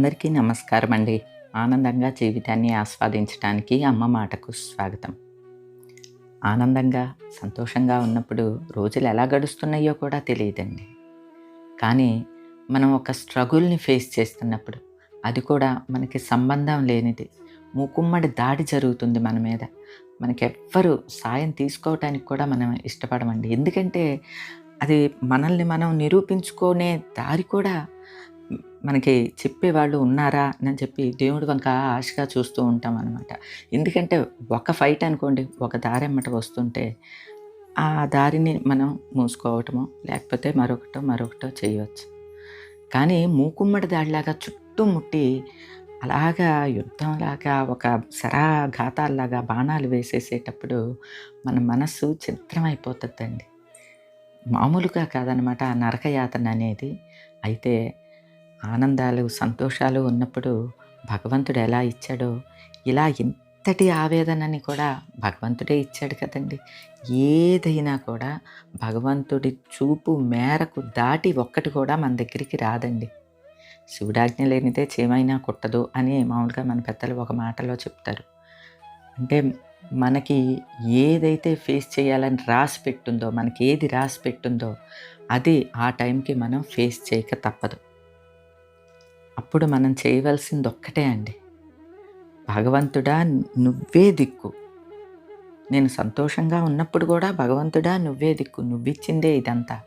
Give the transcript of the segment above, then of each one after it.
అందరికీ నమస్కారం అండి. ఆనందంగా జీవితాన్ని ఆస్వాదించడానికి అమ్మ మాటకు స్వాగతం. ఆనందంగా సంతోషంగా ఉన్నప్పుడు రోజులు ఎలా గడుస్తున్నాయో కూడా తెలియదండి. కానీ మనం ఒక స్ట్రగుల్ని ఫేస్ చేస్తున్నప్పుడు అది కూడా మనకి సంబంధం లేనిది మూకుమ్మడి దాడి జరుగుతుంది మన మీద. మనకెవ్వరూ సాయం తీసుకోవటానికి కూడా మనం ఇష్టపడమండి. ఎందుకంటే అది మనల్ని మనం నిరూపించుకునే దారి కూడా మనకి చెప్పేవాళ్ళు ఉన్నారా అని చెప్పి దేవుడి వంక ఆశగా చూస్తూ ఉంటాం అనమాట ఎందుకంటే ఒక ఫైట్ అనుకోండి ఒక దారి అమ్మట వస్తుంటే ఆ దారిని మనం మూసుకోవటమో లేకపోతే మరొకటో మరొకటో చేయవచ్చు కానీ మూకుమ్మడి దాడిలాగా చుట్టుముట్టి అలాగా యుద్ధంలాగా ఒక సరాఘాతాల్లాగా బాణాలు వేసేసేటప్పుడు మన మనస్సు చిత్రమైపోతుందండి మామూలుగా కాదనమాట ఆ నరకయాతన అనేది. అయితే ఆనందాలు సంతోషాలు ఉన్నప్పుడు భగవంతుడు ఎలా ఇచ్చాడో ఇలా ఇంతటి ఆవేదనని కూడా భగవంతుడే ఇచ్చాడు కదండి. ఏదైనా కూడా భగవంతుడి చూపు మేరకు దాటి ఒక్కటి కూడా మన దగ్గరికి రాదండి. శివుడాజ్ఞ లేనిదే చేమైనా కుట్టదు అని మామూలుగా మన పెద్దలు ఒక మాటలో చెప్తారు. అంటే మనకి ఏదైతే ఫేస్ చేయాలని రాసి పెట్టుందో మనకి ఏది రాసి పెట్టుందో అది ఆ టైంకి మనం ఫేస్ చేయక తప్పదు. అప్పుడు మనం చేయవలసింది ఒక్కటే అండి. భగవంతుడా నువ్వే దిక్కు. నేను సంతోషంగా ఉన్నప్పుడు కూడా భగవంతుడా నువ్వే దిక్కు. నువ్విచ్చిందే ఇదంతా.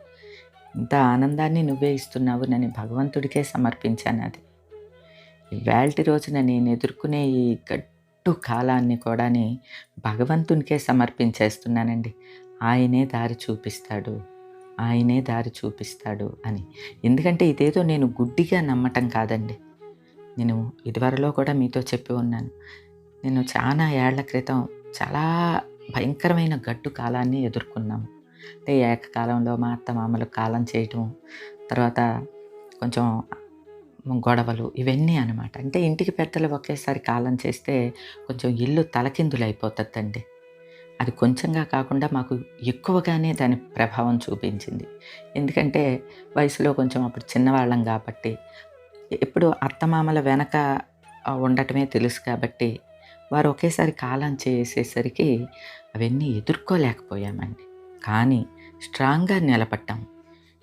ఇంత ఆనందాన్ని నువ్వే ఇస్తున్నావు నేను భగవంతుడికే సమర్పించాను అది. ఇవాళ రోజున నేను ఎదుర్కొనే ఈ గట్టు కాలాన్ని కూడా భగవంతునికే సమర్పించేస్తున్నానండి. ఆయనే దారి చూపిస్తాడు. ఆయనే దారి చూపిస్తాడు అని. ఎందుకంటే ఇదేదో నేను గుడ్డిగా నమ్మటం కాదండి. నేను ఇదివరలో కూడా మీతో చెప్పి ఉన్నాను. నేను చాలా ఏళ్ళ క్రితం చాలా భయంకరమైన గడ్డు కాలాన్ని ఎదుర్కొన్నాము. అంటే ఏకకాలంలో మా అత్త మామలు కాలం చేయటం తర్వాత కొంచెం గొడవలు ఇవన్నీ అనమాట అంటే ఇంటికి పెద్దలు ఒకేసారి కాలం చేస్తే కొంచెం ఇల్లు తలకిందులు అయిపోతుందండి. అది కొంచెంగా కాకుండా మాకు ఎక్కువగానే దాని ప్రభావం చూపించింది. ఎందుకంటే వయసులో కొంచెం అప్పుడు చిన్నవాళ్ళం కాబట్టి ఎప్పుడు అత్తమామల వెనక ఉండటమే తెలుసు కాబట్టి వారు ఒకేసారి కాలం చేసేసరికి అవన్నీ ఎదుర్కోలేకపోయామండి. కానీ స్ట్రాంగ్గా నిలబడ్డాం.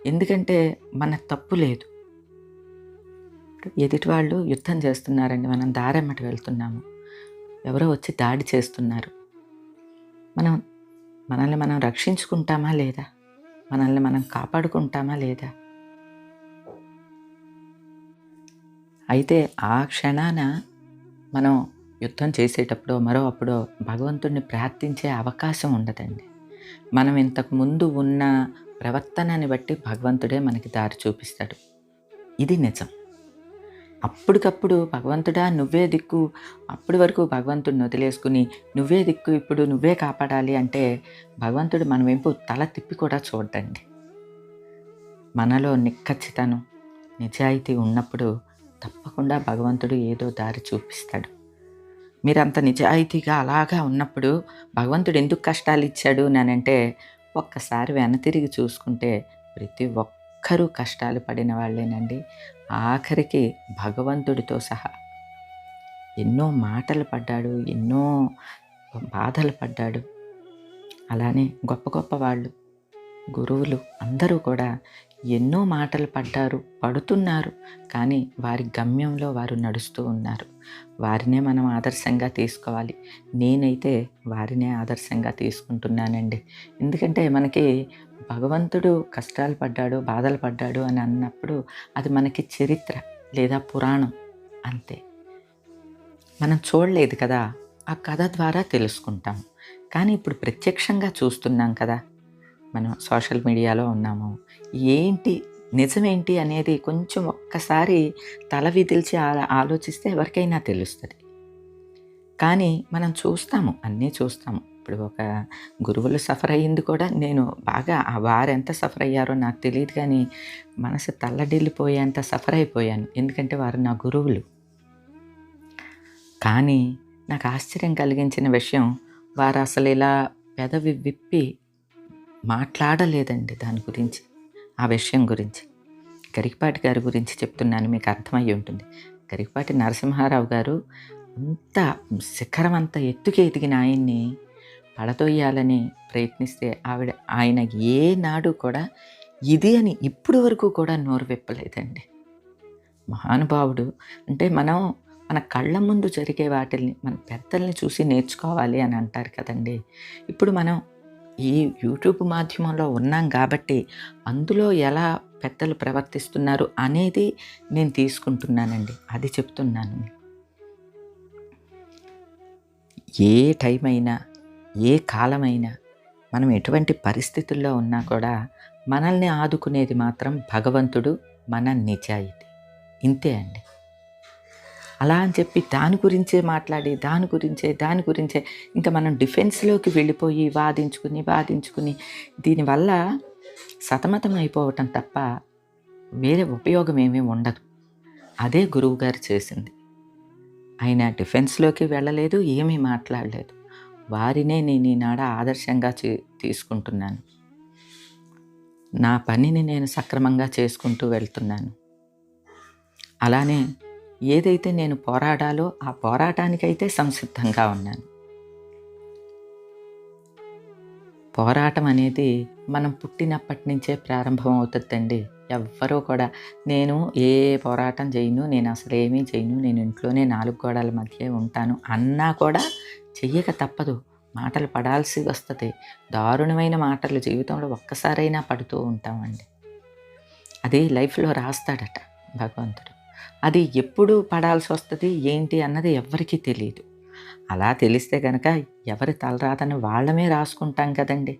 ఎందుకంటే మన తప్పు లేదు. ఎదుటి వాళ్ళు యుద్ధం చేస్తున్నారండి. మనం దారెమ్మటి వెళ్తున్నాము. ఎవరో వచ్చి దాడి చేస్తున్నారు. మనం మనల్ని మనం రక్షించుకుంటామా లేదా? మనల్ని మనం కాపాడుకుంటామా లేదా? అయితే ఆ క్షణాన మనం యుద్ధం చేసేటప్పుడో మరో అప్పుడో భగవంతుడిని ప్రార్థించే అవకాశం ఉండదండి. మనం ఇంతకు ముందు ఉన్న ప్రవర్తనని బట్టి భగవంతుడే మనకి దారి చూపిస్తాడు. ఇది నిజం. అప్పటికప్పుడు భగవంతుడా నువ్వే దిక్కు. అప్పటి వరకు భగవంతుడిని వదిలేసుకుని నువ్వే దిక్కు ఇప్పుడు నువ్వే కాపాడాలి అంటే భగవంతుడు మన వైపు తల తిప్పి కూడా చూడండి మనలో నిక్కచ్చితనం నిజాయితీ ఉన్నప్పుడు తప్పకుండా భగవంతుడు ఏదో దారి చూపిస్తాడు. మీరంత నిజాయితీగా అలాగా ఉన్నప్పుడు భగవంతుడు ఎందుకు కష్టాలు ఇచ్చాడు అంటే ఒక్కసారి వెనతిరిగి చూసుకుంటే ప్రతి ఒక్క ఒక్కరూ కష్టాలు పడిన వాళ్ళేనండి. ఆఖరికి భగవంతుడితో సహా. ఎన్నో మాటలు పడ్డాడు ఎన్నో బాధలు పడ్డాడు. అలానే గొప్ప గొప్ప వాళ్ళు గురువులు అందరూ కూడా ఎన్నో మాటలు పడ్డారు పడుతున్నారు. కానీ వారి గమ్యంలో వారు నడుస్తూ ఉన్నారు. వారినే మనం ఆదర్శంగా తీసుకోవాలి. నేనైతే వారినే ఆదర్శంగా తీసుకుంటున్నానండి. ఎందుకంటే మనకి భగవంతుడు కష్టాలు పడ్డాడు బాధలు పడ్డాడు అని అన్నప్పుడు అది మనకి చరిత్ర లేదా పురాణం అంతే. మనం చూడలేదు కదా ఆ కథ ద్వారా తెలుసుకుంటాం. కానీ ఇప్పుడు ప్రత్యక్షంగా చూస్తున్నాం కదా మనం సోషల్ మీడియాలో ఉన్నాము. ఏంటి? నిజమేంటి అనేది కొంచెం ఒక్కసారి తల విదిల్చి ఆలోచిస్తే ఎవరికైనా తెలుస్తుంది. కానీ మనం చూస్తాము అన్నీ చూస్తాము. ఇప్పుడు ఒక గురువులు సఫర్ అయ్యింది కూడా నేను బాగా ఆ వారు ఎంత సఫర్ అయ్యారో నాకు తెలియదు కానీ మనసు తల్లడిల్లిపోయేంత సఫర్ అయిపోయాను. ఎందుకంటే వారు నా గురువులు. కానీ నాకు ఆశ్చర్యం కలిగించిన విషయం వారు అసలు ఇలా పెదవి విప్పి మాట్లాడలేదండి దాని గురించి ఆ విషయం గురించి. గరికపాటి గారి గురించి చెప్తున్నాను మీకు అర్థమయ్యి ఉంటుంది. గరికపాటి నరసింహారావు గారు అంత శిఖరం అంత ఎత్తుకి ఎదిగిన ఆయన్ని పడతోయాలని ప్రయత్నిస్తే ఆవిడ ఆయన ఏ నాడు కూడా ఇది అని ఇప్పుడు వరకు కూడా నోరు విప్పలేదండి. మహానుభావుడు అంటే మనం మన కళ్ళ ముందు జరిగే వాటిల్ని మన పెద్దల్ని చూసి నేర్చుకోవాలి అని అంటారు కదండి. ఇప్పుడు మనం ఈ యూట్యూబ్ మాధ్యమంలో ఉన్నాం కాబట్టి అందులో ఎలా పెద్దలు ప్రవర్తిస్తున్నారు అనేది నేను తీసుకుంటున్నానండి. అది చెప్తున్నాను. ఏ టైం అయినా ఏ కాలమైనా మనం ఎటువంటి పరిస్థితుల్లో ఉన్నా కూడా మనల్ని ఆదుకునేది మాత్రం భగవంతుడు మన నిజాయితీ. ఇంతే అండి. అలా అని చెప్పి దాని గురించే మాట్లాడి దాని గురించే దాని గురించే ఇంకా మనం డిఫెన్స్లోకి వెళ్ళిపోయి వాదించుకుని వాదించుకుని దీనివల్ల సతమతం అయిపోవటం తప్ప వేరే ఉపయోగం ఏమీ ఉండదు. అదే గురువుగారు చేసింది. ఆయన డిఫెన్స్లోకి వెళ్ళలేదు ఏమీ మాట్లాడలేదు. వారినే నేను ఈనాడ ఆదర్శంగా తీసుకుంటున్నాను. నా పనిని నేను సక్రమంగా చేసుకుంటూ వెళ్తున్నాను. అలానే ఏదైతే నేను పోరాడాలో ఆ పోరాటానికైతే సంసిద్ధంగా ఉన్నాను. పోరాటం అనేది మనం పుట్టినప్పటి నుంచే ప్రారంభం అవుతుందండి. ఎవ్వరూ కూడా నేను ఏ పోరాటం చేయను నేను అసలు ఏమీ చేయను నేను ఇంట్లోనే నాలుగు గోడల మధ్య ఉంటాను అన్నా కూడా చెయ్యక తప్పదు. మాటలు పడాల్సి వస్తుంది. దారుణమైన మాటలు జీవితంలో ఒక్కసారైనా పడుతూ ఉంటామండి. అది లైఫ్లో రాస్తాడట భగవంతుడు. అది ఎప్పుడు పడాల్సి వస్తుంది ఏంటి అన్నది ఎవరికీ తెలియదు అలా తెలిస్తే కనుక ఎవరి తలరాతని వాళ్ళమే రాసుకుంటాం కదండి.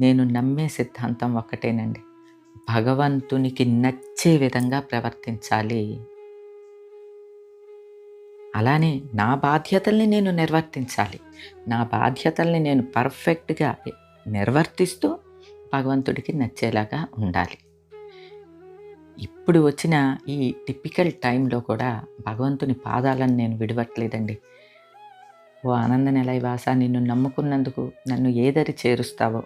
నేను నమ్మే సిద్ధాంతం ఒక్కటేనండి. భగవంతునికి నచ్చే విధంగా ప్రవర్తించాలి. అలానే నా బాధ్యతల్ని నేను నిర్వర్తించాలి. నా బాధ్యతల్ని నేను పర్ఫెక్ట్గా నిర్వర్తిస్తూ భగవంతుడికి నచ్చేలాగా ఉండాలి. ఇప్పుడు వచ్చిన ఈ టిపికల్ టైంలో కూడా భగవంతుని పాదాలను నేను విడవట్లేదండి. ఓ ఆనంద నిలయవాస నిన్ను నమ్ముకున్నందుకు నన్ను ఏదరి చేరుస్తావో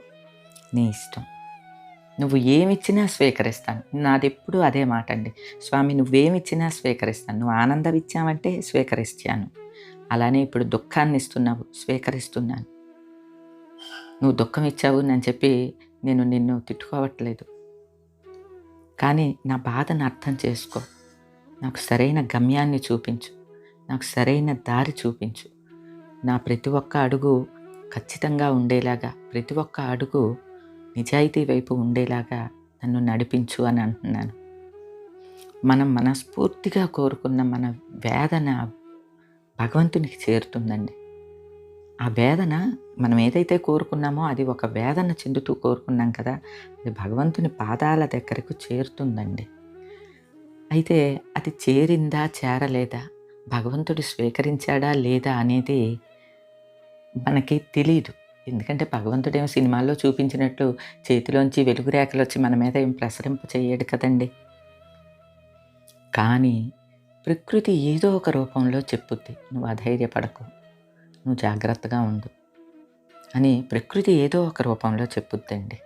నీ ఇష్టం. నువ్వు ఏమిచ్చినా స్వీకరిస్తాను. నాది ఎప్పుడు అదే మాట అండి స్వామి నువ్వేమిచ్చినా స్వీకరిస్తాను. నువ్వు ఆనందం ఇచ్చావంటే స్వీకరిస్తాను. అలానే ఇప్పుడు దుఃఖాన్ని ఇస్తున్నావు స్వీకరిస్తున్నాను. నువ్వు దుఃఖం ఇచ్చావు అని చెప్పి నేను నిన్ను తిట్టుకోవట్లేదు. కానీ నా బాధను అర్థం చేసుకో. నాకు సరైన గమ్యాన్ని చూపించు. నాకు సరైన దారి చూపించు. నా ప్రతి ఒక్క అడుగు ఖచ్చితంగా ఉండేలాగా ప్రతి ఒక్క అడుగు నిజాయితీ వైపు ఉండేలాగా నన్ను నడిపించు అని అంటున్నాను. మనం మనస్ఫూర్తిగా కోరుకున్న మన వేదన భగవంతునికి చేరుతుందండి. ఆ వేదన మనం ఏదైతే కోరుకున్నామో అది ఒక వేదన చెందుతూ కోరుకున్నాం కదా అది భగవంతుని పాదాల దగ్గరకు చేరుతుందండి. అయితే అది చేరిందా చేరలేదా భగవంతుడు స్వీకరించాడా లేదా అనేది మనకి తెలియదు ఎందుకంటే భగవంతుడేమో సినిమాల్లో చూపించినట్లు చేతిలోంచి వెలుగు రేఖలు వచ్చి మన మీద ఏం ప్రసరింప చేయడు కదండి. కానీ ప్రకృతి ఏదో ఒక రూపంలో చెప్పుద్ది. నువ్వు అధైర్యపడకు. నువ్వు జాగ్రత్తగా ఉండు అని ప్రకృతి ఏదో ఒక రూపంలో చెప్పుద్దండి.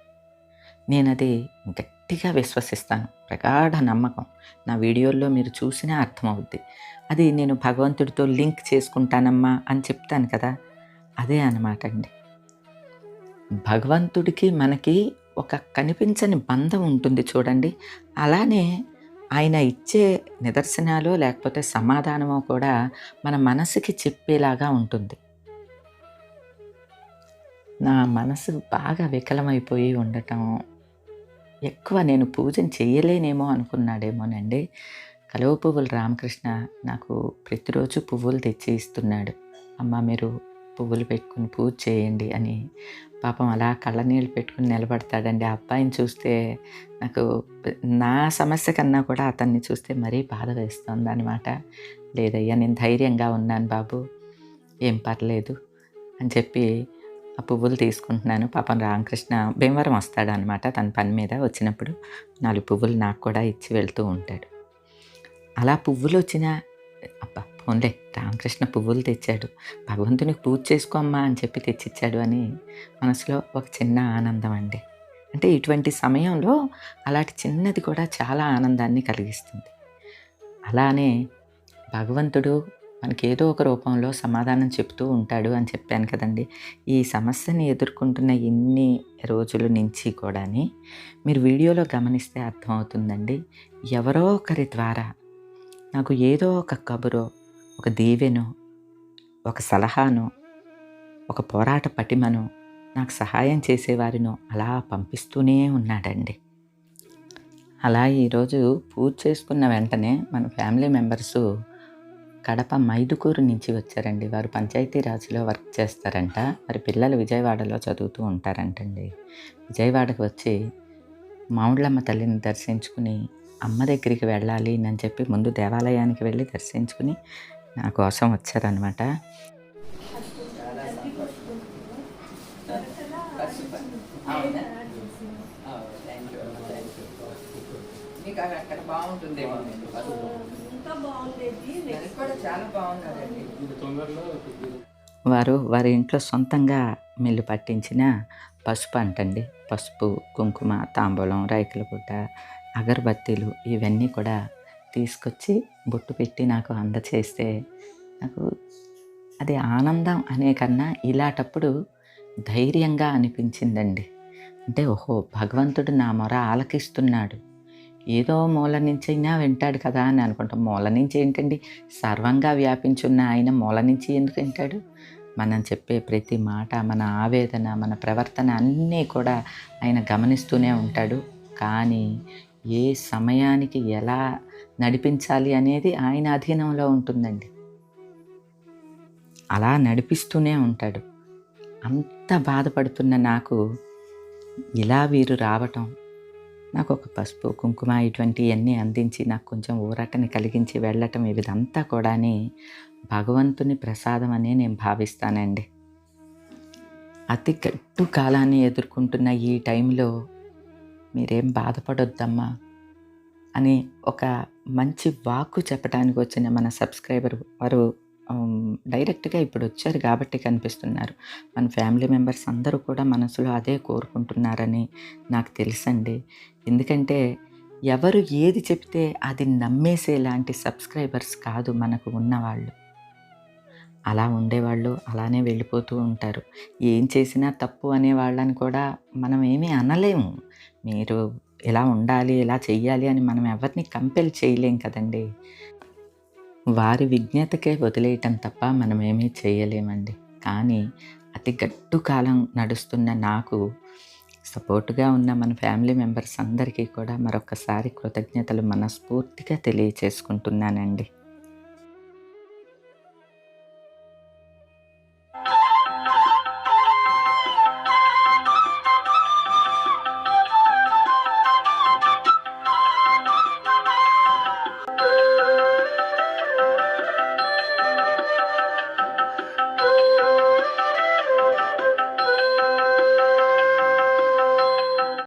నేను అది గట్టిగా విశ్వసిస్తాను. ప్రగాఢ నమ్మకం. నా వీడియోల్లో మీరు చూసినా అర్థమవుద్ది. అది నేను భగవంతుడితో లింక్ చేసుకుంటానమ్మా అని చెప్తాను కదా. అదే అనమాట అండి భగవంతుడికి మనకి ఒక కనిపించని బంధం ఉంటుంది చూడండి. అలానే ఆయన ఇచ్చే నిదర్శనాలు లేకపోతే సమాధానమో కూడా మన మనసుకి చెప్పేలాగా ఉంటుంది. నా మనసు బాగా వికలమైపోయి ఉండటం ఎక్కువ నేను పూజను చేయలేనేమో అనుకున్నాడేమోనండి. కలువ పువ్వులు రామకృష్ణ నాకు ప్రతిరోజు పువ్వులు తెచ్చి ఇస్తున్నాడు. అమ్మ మీరు పువ్వులు పెట్టుకుని పూజ చేయండి అని పాపం అలా కళ్ళనీళ్ళు పెట్టుకుని నిలబడతాడండి. ఆ అబ్బాయిని చూస్తే నాకు నా సమస్య కన్నా కూడా అతన్ని చూస్తే మరీ బాధ వేస్తుంది అనమాట లేదయ్యా నేను ధైర్యంగా ఉన్నాను బాబు ఏం పర్లేదు అని చెప్పి ఆ పువ్వులు తీసుకుంటున్నాను. పాపం రామకృష్ణ భీమవరం వస్తాడనమాట తన పని మీద వచ్చినప్పుడు. నాలుగు పువ్వులు నాకు కూడా ఇచ్చి వెళ్తూ ఉంటాడు. అలా పువ్వులు వచ్చిన అబ్బా పోన్లే రామకృష్ణ పువ్వులు తెచ్చాడు. భగవంతునికి పూజ చేసుకోమ్మా అని చెప్పి తెచ్చిచ్చాడు అని మనసులో ఒక చిన్న ఆనందం అండి. అంటే ఇటువంటి సమయంలో అలాంటి చిన్నది కూడా చాలా ఆనందాన్ని కలిగిస్తుంది. అలానే భగవంతుడు మనకి ఏదో ఒక రూపంలో సమాధానం చెప్తూ ఉంటాడు అని చెప్పాను కదండి. ఈ సమస్యని ఎదుర్కొంటున్న ఇన్ని రోజుల నుంచి కూడాని మీరు వీడియోలో గమనిస్తే అర్థమవుతుందండి. ఎవరో ఒకరి ద్వారా నాకు ఏదో ఒక కబురో ఒక దీవెనో ఒక సలహానో ఒక పోరాట పటిమను నాకు సహాయం చేసేవారినో అలా పంపిస్తూనే ఉన్నాడండి. అలా ఈరోజు పూజ చేసుకున్న వెంటనే మన ఫ్యామిలీ మెంబర్సు కడప మైదుకూరు నుంచి వచ్చారండి. వారు పంచాయతీరాజ్లో వర్క్ చేస్తారంట. మరి పిల్లలు విజయవాడలో చదువుతూ ఉంటారంటండి. విజయవాడకు వచ్చి మామిళ్ళమ్మ తల్లిని దర్శించుకుని అమ్మ దగ్గరికి వెళ్ళాలి అని చెప్పి ముందు దేవాలయానికి వెళ్ళి దర్శించుకుని నా కోసం వచ్చారనమాట అక్కడ బాగుంటుందేమో. ఇంకా బాగుండేది. నెక్స్ట్ కూడా చాలా బాగున్నదండి. ఇది తొందరలో కొద్దిగా వారు వారి ఇంట్లో సొంతంగా మిల్లు పట్టించిన పసుపు అంటండి. పసుపు కుంకుమ తాంబూలం రైకుల గుడ్డ అగరబత్తీలు ఇవన్నీ కూడా తీసుకొచ్చి బొట్టు పెట్టి నాకు అందచేస్తే నాకు అది ఆనందం అనే కన్నా ఇలాంటప్పుడు ధైర్యంగా అనిపించిందండి. అంటే ఓహో భగవంతుడు నా మొర ఆలకిస్తున్నాడు. ఏదో మూల నుంచి అయినా వింటాడు కదా అని అనుకుంటాం. మూల నుంచి ఏంటండి? సర్వంగా వ్యాపించున్న ఆయన మూల నుంచి ఎందుకు వింటాడు? మనం చెప్పే ప్రతి మాట మన ఆవేదన మన ప్రవర్తన అన్నీ కూడా ఆయన గమనిస్తూనే ఉంటాడు. కానీ ఏ సమయానికి ఎలా నడిపించాలి అనేది ఆయన అధీనంలో ఉంటుందండి. అలా నడిపిస్తూనే ఉంటాడు. అంత బాధపడుతున్న నాకు ఇలా వీరు రావటం నాకు ఒక పసుపు కుంకుమ ఇటువంటివన్నీ అందించి నాకు కొంచెం ఊరటని కలిగించి వెళ్ళటం ఇదంతా కూడాని భగవంతుని ప్రసాదం అనే నేను భావిస్తానండి. అతి గట్టు కాలాన్ని ఎదుర్కొంటున్న ఈ టైంలో మీరేం బాధపడొద్దమ్మా అని ఒక మంచి వాక్కు చెప్పడానికి వచ్చిన మన సబ్స్క్రైబర్ వారు డైరెక్ట్గా ఇప్పుడు వచ్చారు కాబట్టి కనిపిస్తున్నారు. మన ఫ్యామిలీ మెంబర్స్ అందరూ కూడా మనసులో అదే కోరుకుంటున్నారని నాకు తెలుసండి. ఎందుకంటే ఎవరు ఏది చెప్తే అది నమ్మేసేలాంటి సబ్స్క్రైబర్స్ కాదు మనకు ఉన్నవాళ్ళు. అలా ఉండేవాళ్ళు అలానే వెళ్ళిపోతూ ఉంటారు. ఏం చేసినా తప్పు అనే వాళ్ళని కూడా మనం ఏమీ అనలేము. మీరు ఇలా ఉండాలి ఇలా చెయ్యాలి అని మనం ఎవరిని కంపెల్ చేయలేం కదండి. వారి విజ్ఞతకే వదిలేయటం తప్ప మనం ఏమీ చేయలేమండి. కానీ అతి గట్టు కాలం నడుస్తున్న నాకు సపోర్టుగా ఉన్న మన ఫ్యామిలీ మెంబర్స్ అందరికీ కూడా మరొకసారి కృతజ్ఞతలు మనస్ఫూర్తిగా తెలియచేసుకుంటున్నానండి.